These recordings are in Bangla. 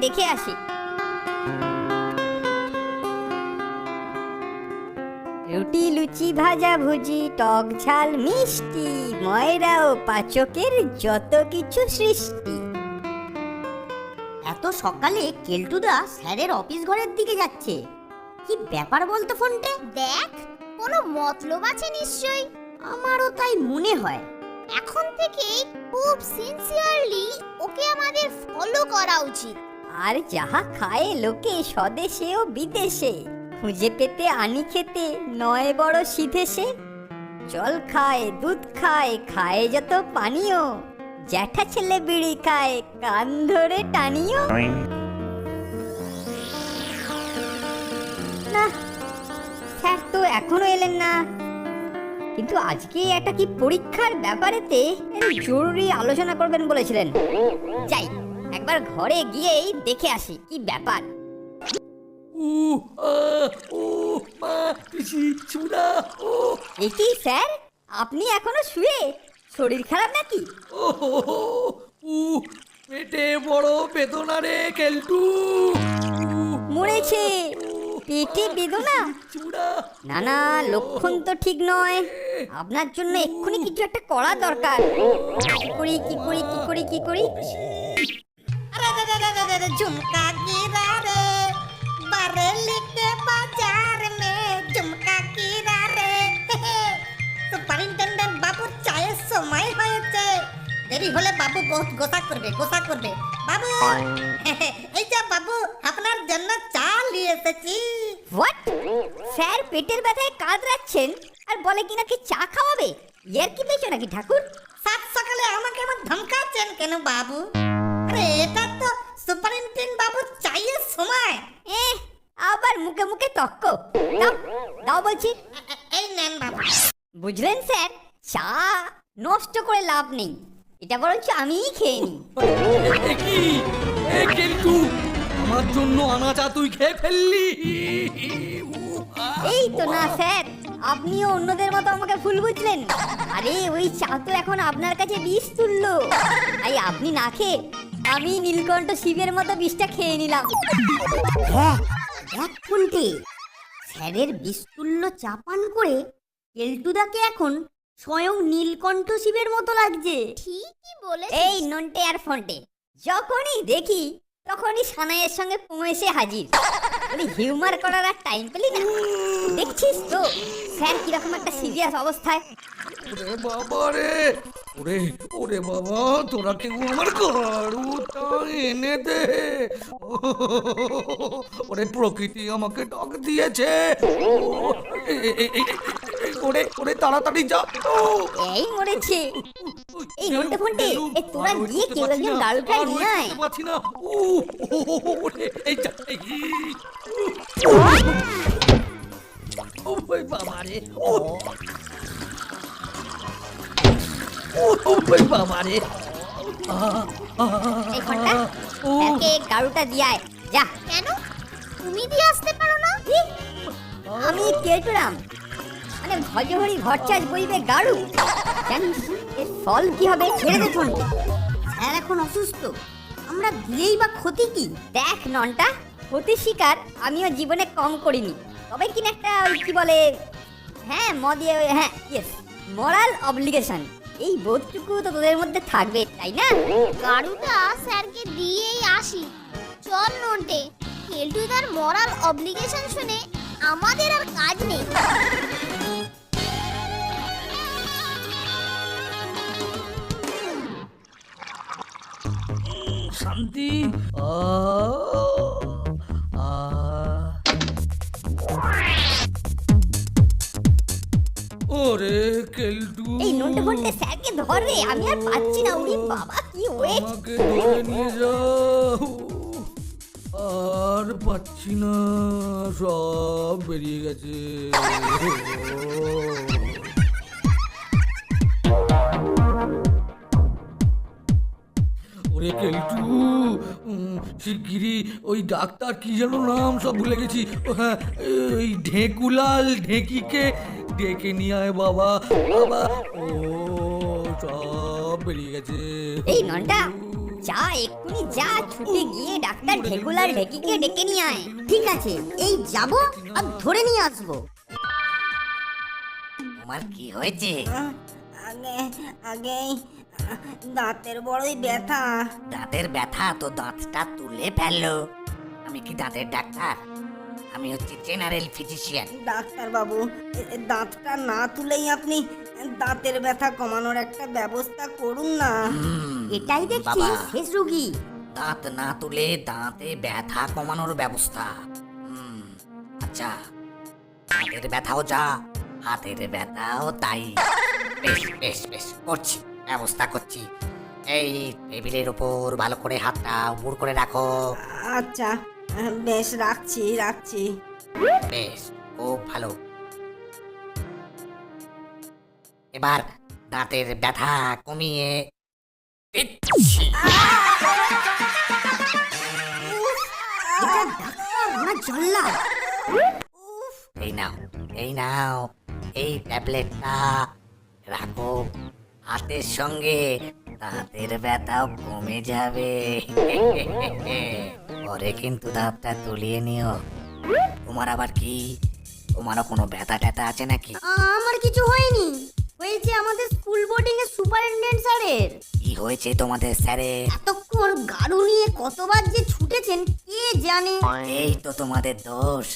দেখে আসি। রুটি লুচি ভাজা ভুজি টক ঝাল মিষ্টি ময়রা ও পাচকের যত কিছু সৃষ্টি। এত সকালে কেলটুদা স্যারের অফিস ঘরের দিকে যাচ্ছে। কি ব্যাপার বলতো ফোনটে? দেখ কোনো মতলব আছে নিশ্চয়ই। আমারও তাই মনে হয়। এখন থেকে খুব সিনসিয়ারলি ওকে আমাদের ফলো করা উচিত। আর যাহা খায় লোকে স্বদেশে ও বিদেশে খুঁজে পেতে আনি খেতে নয় বড় সিধেছে জল খায় দুধ খায় খায় যত পানীয় জ্যাঠা ছেলে বিড়ি খায় কান ধরে টানিও। না স্যার তো এখনও এলেন না। কিন্তু আজকে একটা কি পরীক্ষার ব্যাপারেতে জরুরি আলোচনা করবেন বলেছিলেন? যাই একবার ঘরে গিয়েই দেখে আসি কি ব্যাপার। উ আ ও মা পিসি চুড়া ও একি স্যার? আপনি এখনও শুয়ে? শরীর খারাপ নাকি? ও হো, হো, উ পেটে বড় বেদনা রে কেলটু। উ, মরেছে। পেটে বেদনা? চুড়া না না লক্ষণ তো ঠিক নয়। আপনার জন্য এক্ষুনি কিছু একটা করা দরকার। কি করি কি করি কি করি কি করি? झुमका गिरा रे बरेली के बाजार में झुमका गिरा রে সুপারিনটেন্ডেন্ট বাবু চায়ের সময় হয়েছে দেরি হলে বাবু বহুত গোসা করবে গোসা করবে বাবু এই যে বাবু আপনার জন্য চা নিয়ে এসেছি হোয়াট স্যার পেটের ব্যথায় কাঁদরাচ্ছেন আর বলে কি নাকি চা খাওয়াবে ইয়ার কি পেয়েছো নাকি ঠাকুর সাত সকালে আমাকে আমার ধমকাচ্ছেন কেন বাবু আরে এটা তো সুপারিনটেন্ডেন্ট বাবু চায়ের সময়। এ আবার মুখে মুখে তক্ক। দাও দাও বলছি। এই নেন বাবু। বুঝলেন স্যার চা নষ্ট করে লাভ নেই। এটা বরঞ্চ আমিই খেয়ে নিই। কি? এ কেলটু আমার জন্য আনা চা তুই খেয়ে ফেললি। এই তো না স্যার। আপনিও অন্যদের মতো আমাকে ভুল বুঝলেন। আরে ওই চা তো এখন আপনার কাছে বিষ তুললো। তাই আপনি না খেয়ে আমি নীলকণ্ঠ শিবের মতো বিষটা খেয়ে নিলাম। দেখ ফোনটে স্যারের বিস্তুল্য চাপান করে কেলটুদাকে এখন স্বয়ং নীলকণ্ঠ শিবের মতো লাগছে। ঠিকই বলে এই নন্টে আর ফন্টে যখনই দেখি তখনই সানাইয়ের সঙ্গে পুঁ এসে হাজির। বলি হিউমার করার আর টাইম পেলি না? দেখছিস তো স্যার কীরকম একটা সিরিয়াস অবস্থায়। বাবা রে ওরে ওরে বাবা তোরা কেউ আমার গাড়ুটা এনে দে। ওরে প্রকৃতি আমাকে ডাক দিয়েছে। ওরে ওরে তাড়াতাড়ি যা। এই মরেছে। এই নন্টে ফন্টে এ তোরা গিয়ে কেউ একজন গাড়ুটা নিয়ে আয় পারছি না। ও ওরে এই যা ও বাবা রে ও। গাড়ুটা দিয়ে তুমি দিয়ে মানে ফল এখন অসুস্থ আমরা দিলেই বা ক্ষতি কি দেখ ননটা শিকার আমিও জীবনে কম করিনি তবে কিনা একটা কি বলে হ্যাঁ মদিয়ে ওই- হ্যাঁ মরাল অব্লিগেশন এই বোধটুকু তো তোদের মধ্যে থাকবে, তাই না? গাড়ুটা স্যারকে দিয়েই আসি। চল নোটে কেলটুদার মরাল অব্লিগেশন শুনে আমাদের আর কাজ নেই। শান্তি আ আমি আর পাচ্ছি না। বাবা কি আর পাচ্ছি না সব বেরিয়ে গেছে। ওরে কেলটু উম, শিগগিরই ওই ডাক্তার কি যেন নাম সব ভুলে গেছি। ও হ্যাঁ ওই ঢেকুলাল ঢেকিকে ডেকে নিয়ে আয় বাবা। বাবা ও বেরিয়ে গেছে। এই নন্টা যা এক্ষুনি যা ছুটে গিয়ে ডাক্তার ঢেকুলার ঢেকিকে ডেকে নিয়ে আয়। ঠিক আছে এই যাব আর ধরে নিয়ে আসব। তোমার কি হয়েছে? আগে আগে দাঁতের বড়ই ব্যথা। দাঁতের ব্যথা? তো দাঁতটা তুলে ফেলল আমি কি দাঁতের ডাক্তার? আমি হচ্ছি জেনারেল ফিজিশিয়ান ডাক্তার বাবু দাঁতটা না তুলেই আপনি দাঁতের ব্যথা কমানোর একটা ব্যবস্থা করুন না। এটাই দেখছি বাবা। শেষ রোগী। দাঁত না তুলে দাঁতে ব্যথা কমানোর ব্যবস্থা। হুম, আচ্ছা। দাঁতের ব্যথাও যা হাতের ব্যথাও তাই। বেশ বেশ বেশ করছি ব্যবস্থা করছি। এই টেবিলের উপর ভালো করে হাতটা উপর করে রাখো। আচ্ছা বেশ রাখছি রাখছি। বেশ খুব ভালো। এবার দাঁতের ব্যথা কমিয়ে এই নাও এই নাও, এই ট্যাবলেটটা রাখো। হাতের সঙ্গে দাঁতের ব্যথাও কমে যাবে। পরে কিন্তু দাঁতটা তুলিয়ে নিও। তোমার আবার কি? তোমারও কোনো ব্যথা ট্যাথা আছে নাকি? আমার কিছু হয়নি। হয়েছে আমাদের স্কুল বোর্ডিং এর সুপারিনটেন্ডেন্ট স্যারের। কি হয়েছে তোমাদের স্যারে? এতক্ষণ গাড়ু নিয়ে কতবার যে ছুটেছেন কে জানে? এই তো তোমাদের দোষ।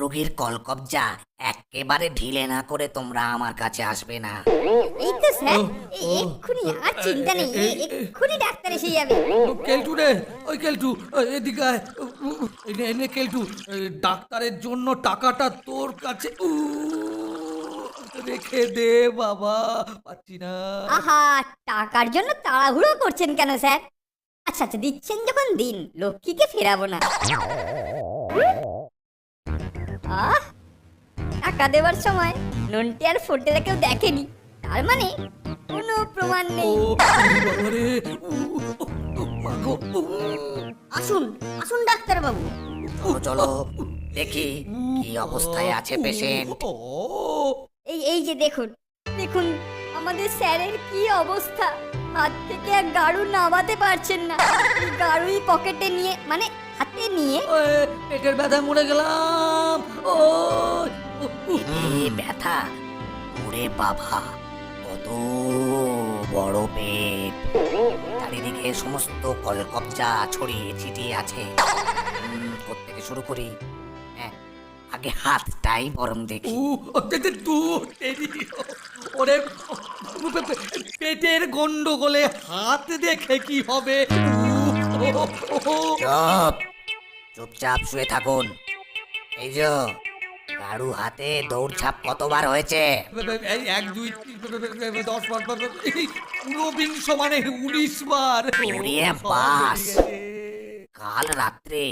রোগীর কলকবজা একেবারে ঢিলে না করে তোমরা আমার কাছে আসবে না। এই তো স্যার এক্ষুনি আর চিন্তা নেই এক্ষুনি ডাক্তার এসে যাবে। ও, কেলটু রে ওই কেলটু ওই এদিকে আয়। উ, উ, উ, এই নে, কেলটু ডাক্তারের জন্য টাকাটা তোর কাছে উ, রেখে দে বাবা পাচ্ছি না। আহা টাকার জন্য তাড়াহুড়ো করছেন কেন স্যার? আচ্ছা আচ্ছা দিচ্ছেন যখন দিন লক্ষ্মীকে ফেরাবো না। আহ টাকা দেওয়ার সময় নন্টি আর ফোটেরা কেউ দেখেনি তার মানে কোনো প্রমাণ নেই। আসুন আসুন ডাক্তার বাবু চলো চলো দেখি কি অবস্থায় আছে পেশেন্ট ও এই এই যে দেখুন দেখুন আমাদের স্যারের কি অবস্থা। হাত থেকে এক গাড়ু নামাতে পারছেন না। এই গাড়ুই পকেটে নিয়ে মানে হাতে নিয়ে পেটের ব্যথা মরে গেলাম। ও ব্যথা ওরে বাবা কত বড় পেট। চারিদিকে সমস্ত কলকবজা ছড়িয়ে ছিটিয়ে আছে। কোত্থেকে শুরু করি? আগে হাতটাই বরং দেখি। ওরে পেটের গন্ডগোলে হাত দেখে কি হবে? চুপ চুপচাপ শুয়ে থাকুন। এই যে গাড়ু হাতে দৌড়ঝাঁপ কতবার হয়েছে? এক দুই দশ বার বার বার- ঊনবিংশ মানে উনিশ বার। কাল রাত্রে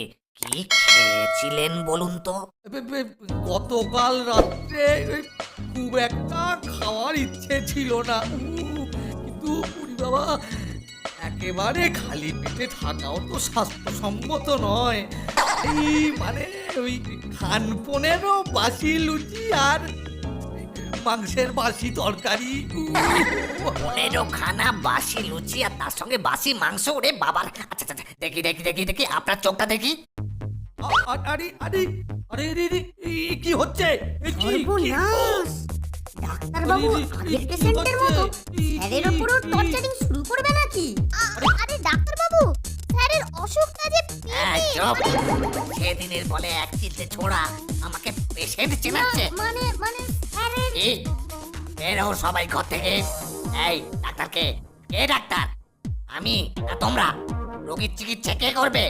কি খেয়েছিলেন বলুন তো? গতকাল রাত্রে খুব একটা খাওয়ার ইচ্ছে ছিল না। কিন্তু উরি বাবা একেবারে খালি পেটে থাকাও তো স্বাস্থ্যসম্মত নয়। এই মানে ওই খানপনেরও বাসি লুচি আর মাংসের বাসি তরকারি। পনেরো খানা বাসি লুচি আর তার সঙ্গে বাসি মাংস ওরে বাবার। আচ্ছা আচ্ছা দেখি দেখি দেখি দেখি আপনার চোখটা দেখি। আরে আরে আরে আরে আরে, কি হচ্ছে? এ কি কি- সর্বনাশ! ডাক্তার বাবু এই, এই, আগের পেশেন্টের মতো স্যারের এই, টর্চারিং শুরু করবে নাকি? আরে ডাক্তার বাবু স্যারের অসুখটা যে চুপ! সেদিনের বলে এক চিলতে ছোড়া আমাকে পেশেন্ট চেনাচ্ছে। মানে মানে স্যারের বেরো সবাই ঘর থেকে। এই ডাক্তারকে। কে ডাক্তার আমি না তোমরা রোগীর চিকিৎসা কে করবে?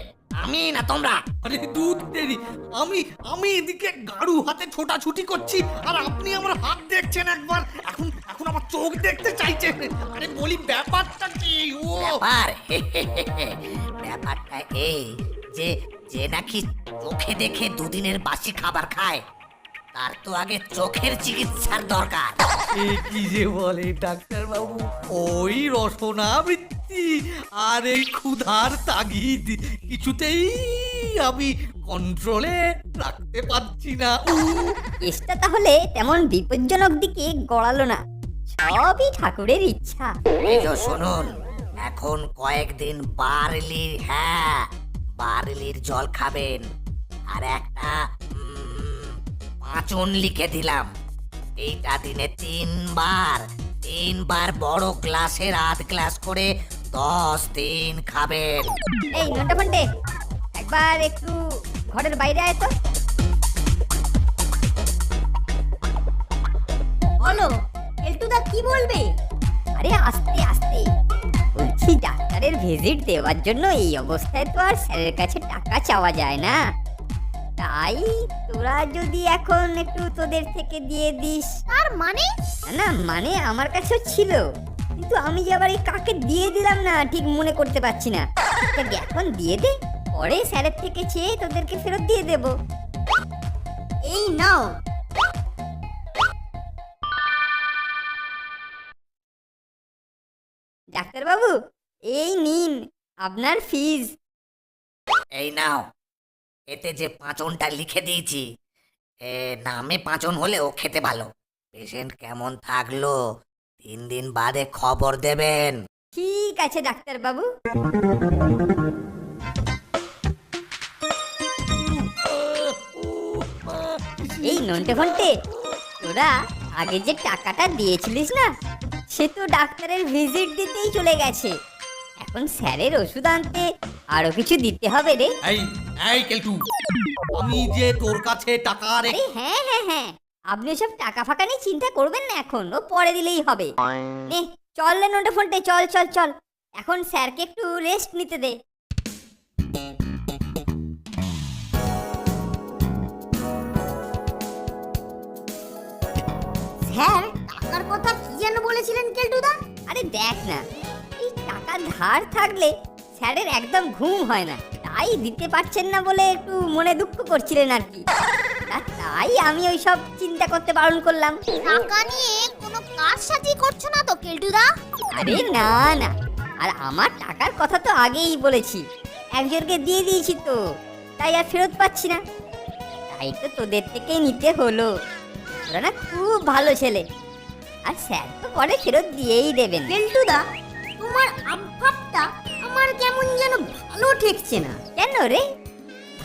আমি না তোমরা। আরে দুধ দেরি। আমি আমি এদিকে গাড়ু হাতে ছোটাছুটি করছি আর আপনি আমার হাত দেখছেন একবার। এখন এখন আমার চোখ দেখতে চাইছেন আরে বলি ব্যাপারটা কি? ও। ব্যাপার? ব্যাপারটা এই যে যে নাকি চোখে দেখে দুদিনের বাসি খাবার খায় তার তো আগে চোখের চিকিৎসার দরকার। কি যে বলে ডাক্তার বাবু ওই রসনা আর এই ক্ষুধার তাগিদ কিছুতেই আমি কন্ট্রোলে রাখতে পারছি না। উহ, কেসটা তাহলে তেমন বিপজ্জনক দিকে গড়ালো না। সবই ঠাকুরের ইচ্ছা। এই শুনুন এখন কয়েকদিন বার্লির হ্যাঁ বার্লির জল খাবেন। আর একটা উম, পাঁচন লিখে দিলাম। এইটা দিনে তিনবার তিনবার বড় গ্লাসের আধ গ্লাস করে দশ দিন খাবেন। এই নন্টা ফন্টে একবার একটু ঘরের বাইরে আয় তো। বলো এলটুদা কি বলবে? আরে আস্তে আস্তে। বলছি ডাক্তারের ভিজিট দেওয়ার জন্য এই অবস্থায় তো আর স্যারের কাছে টাকা চাওয়া যায় না। তাই তোরা যদি এখন একটু তোদের থেকে দিয়ে দিস। তার মানে? না, না মানে আমার কাছেও ছিল। কিন্তু আমি যে আবার এই কাকে দিয়ে দিলাম না, ঠিক মনে করতে পারছি না। এখন দিয়ে দে, পরে স্যারের থেকে চেয়ে তোদেরকে ফেরত দিয়ে দেব। এই নাও। ডাক্তারবাবু, এই নিন, আপনার ফিজ। এই নাও, এতে যে পাঁচনটা লিখে দিয়েছি, এ, নামে পাঁচন হলেও খেতে ভালো। পেশেন্ট কেমন থাকল? তিন দিন বাদে খবর দেবেন। ঠিক আছে ডাক্তারবাবু। এই নন্টে ফন্টে তোরা আগে যে টাকাটা দিয়েছিলিস না সে তো ডাক্তারের ভিজিট দিতেই চলে গেছে। এখন স্যারের ওষুধ আনতে আরও কিছু দিতে হবে রে। এই এই কেলটু আমি যে তোর কাছে টাকা রেখে আরে হ্যাঁ হ্যাঁ হ্যাঁ। আপনি সব টাকা ফাঁকা নিয়ে চিন্তা করবেন না এখন, ও পরে দিলেই হবে। নে, চল রে নন্টে ফন্টে, চল চল চল। এখন স্যারকে একটু রেস্ট নিতে দে। স্যার, টাকার কথা কি যেন বলেছিলেন কেলটুদা? আরে দেখ না, এই টাকা ধার থাকলে স্যারের একদম ঘুম হয় না। তাই দিতে পারছেন না বলে একটু মনে দুঃখ করছিলেন আর কি। তাই আমি ওই সব চিন্তা করতে বারণ করলাম। টাকা নিয়ে কোনো কাজ সাজি করছ না তো কেলটুদা? আরে না না। আর আমার টাকার কথা তো আগেই বলেছি। একজনকে দিয়ে দিয়েছি তো তাই আর ফেরত পাচ্ছি না। তাই তো তোদের থেকেই নিতে হলো। তোরা না খুব ভালো ছেলে। আর স্যার তো পরে ফেরত দিয়েই দেবেন। কেলটুদা তোমার আবভাবটা আমার কেমন যেন ভালো ঠেকছে না। কেন রে?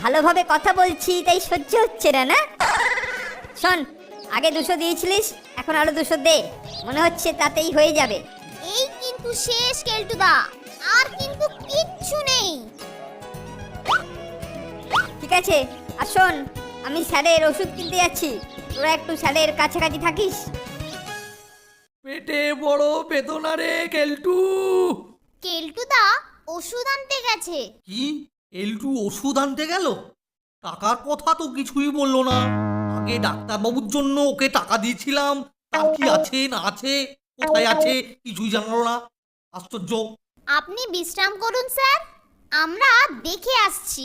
ভালোভাবে কথা বলছি তাই সহ্য হচ্ছে না না? শোন আগে দুশো দিয়েছিলিস এখন আরও দুশো দে। মনে হচ্ছে তাতেই হয়ে যাবে। এই কিন্তু শেষ কেলটুদা। আর কিন্তু কিচ্ছু নেই। ঠিক আছে আর শোন আমি স্যারের ওষুধ কিনতে যাচ্ছি। তোরা একটু স্যারের কাছাকাছি থাকিস। পেটে বড় বেদনা রে কেলটু। কেলটুদা ওষুধ আনতে গেছে। কি? এলটু ওষুধ আনতে গেল? টাকার কথা তো কিছুই বলল না। আগে ডাক্তারবাবুর জন্য ওকে টাকা দিয়েছিলাম। তার কি আছে না আছে? কোথায় আছে? কিছুই জানালো না। আশ্চর্য। আপনি বিশ্রাম করুন স্যার। আমরা দেখে আসছি।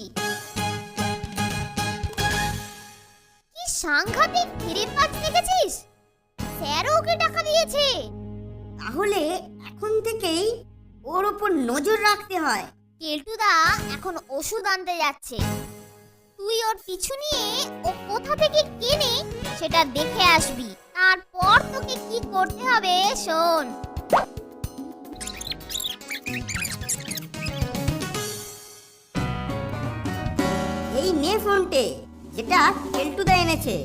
কি সাংঘাতিক ফিরে পাচ দেখেছিস? স্যারও ওকে টাকা দিয়েছে। তাহলে এখন থেকেই ওর ওপর নজর রাখতে হয়। কেলটুদা এখন ওষুধ আনতে যাচ্ছে। তুই ওর পিছু নিয়ে ও কোথা থেকে কেনে সেটা দেখে আসবি। তারপর তোকে কি করতে হবে শোন। এই নে ফোনটে যেটা কেলটুদা এনেছে।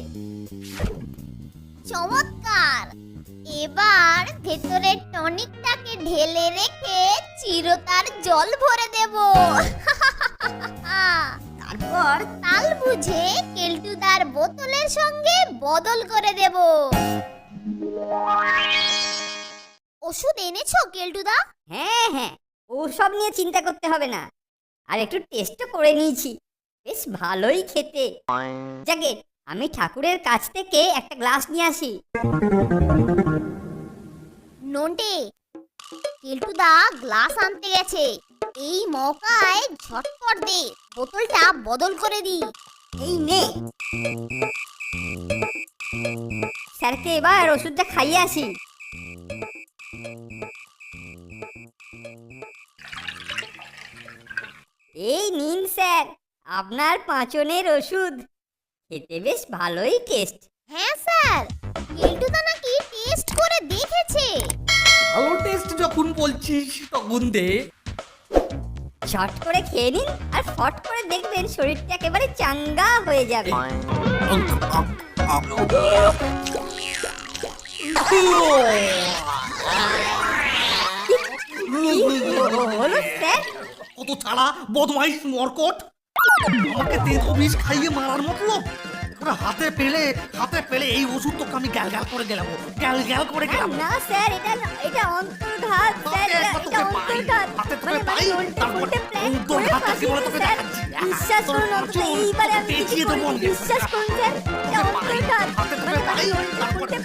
চমৎকার! এবার ভেতরে টনিকটাকে ঢেলে রেখে চিরতার জল ভরে দেব। তারপর তাল বুঝে কেলটুদার বোতলের সঙ্গে বদল করে দেব। ওষুধ এনেছো কেলটুদা? হ্যাঁ হ্যাঁ ওসব নিয়ে চিন্তা করতে হবে না। আর একটু টেস্টও করে নিয়েছি। বেশ ভালোই খেতে। যাকে আমি ঠাকুরের কাছ থেকে একটা গ্লাস নিয়ে আসি। নন্টে কেলটুদা গ্লাস আনতে গেছে। এই মৌকায় ঝটপট দে বোতলটা বদল করে দি। এই নে। স্যারকে এবার ওষুধটা খাইয়ে আসি। এই নিন স্যার আপনার পাঁচনের ওষুধ। খেতে বেশ ভালোই টেস্ট। হ্যাঁ স্যার ভালো টেস্ট যখন বলছিস তখন দে। শর্ট করে খেয়ে নিন আর ফট করে দেখবেন শরীরটা একেবারে চাঙ্গা হয়ে যাবে। হলো স্যার। কত ছাড়া বদমাইশ মরকট। আমাকে তেতো বিষ খাইয়ে মারার মতলব? ওরা হাতে পেলে হাতে পেলে এই ওষুধ তোকে আমি গ্যাল গ্যাল করে গেলাম গ্যাল গ্যাল করে গেলাম। না স্যার এটা এটা অন্তর্ঘাত স্যার এটা পাই, অন্তর্ঘাত। হাতে তোকে মানে পাই, মানে তারপর প্ল্যান করে অন্তর্ঘাত কি বলে তোকে দেখাচ্ছি। বিশ্বাস করুন অন্তত এইবারে আমি কিছু দেবো বিশ্বাস করুন স্যার এটা অন্তর্ঘাত। হাতে তোকে মানে পাই, তারপর উল্টে